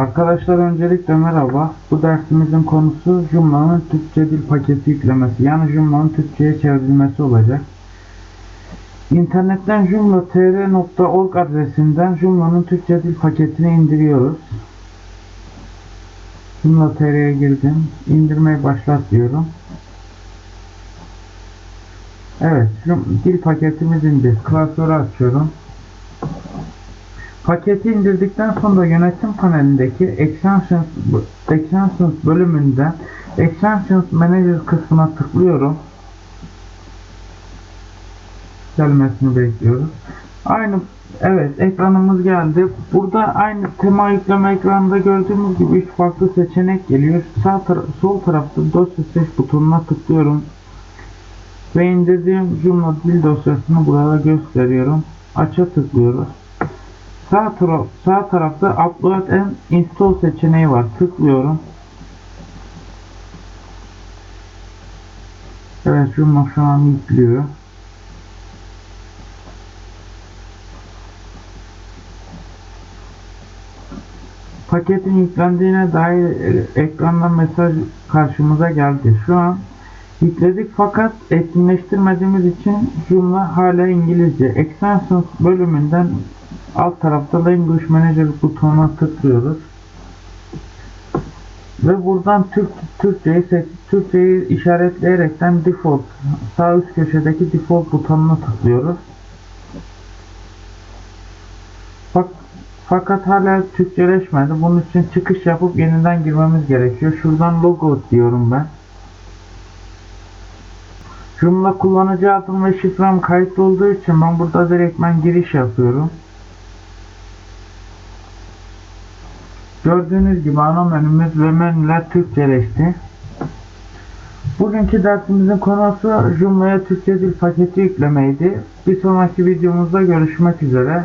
Arkadaşlar öncelikle merhaba. Bu dersimizin konusu Joomla'nın Türkçe dil paketi yüklemesi. Yani Joomla'nın Türkçe'ye çevrilmesi olacak. İnternetten joomla.tr.org adresinden Joomla'nın Türkçe dil paketini indiriyoruz. Joomla.tr'ye girdim. İndirmeyi başlat diyorum. Evet, dil paketimiz indi. Klasörü açıyorum. Paketi indirdikten sonra yönetim panelindeki Extensions, Extensions bölümünde Extensions Manager kısmına tıklıyorum. Gelmesini bekliyoruz. Aynı evet ekranımız geldi. Burada aynı tema yükleme ekranında gördüğümüz gibi üç farklı seçenek geliyor. Sağ tara- sol tarafta dosya seç butonuna tıklıyorum. Ve indirdiğim Joomla dil dosyasını burada gösteriyorum. Aça tıklıyoruz. Sağ, taraf, sağ tarafta Upload and Install seçeneği var. Tıklıyorum. Evet Joomla şu an yüklüyor. Paketin yüklendiğine dair e, ekranda mesaj karşımıza geldi. Şu an yükledik fakat etkinleştirmediğimiz için Joomla hala İngilizce. Extensions bölümünden alt tarafta Language Manager butonuna tıklıyoruz. Ve buradan Türk Türkçeyi Türkçeyi işaretleyerekten default sağ üst köşedeki default butonuna tıklıyoruz. Fak, fakat hala Türkçeleşmedi. Bunun için çıkış yapıp yeniden girmemiz gerekiyor. Şuradan logo diyorum ben. Joomla kullanıcı adım ve şifrem kayıtlı olduğu için ben burada direktmen giriş yapıyorum. Gördüğünüz gibi ana menümüz ve menüler Türkçeleşti. Bugünkü dersimizin konusu Joomla'ya Türkçe dil paketi yüklemeydi. Bir sonraki videomuzda görüşmek üzere.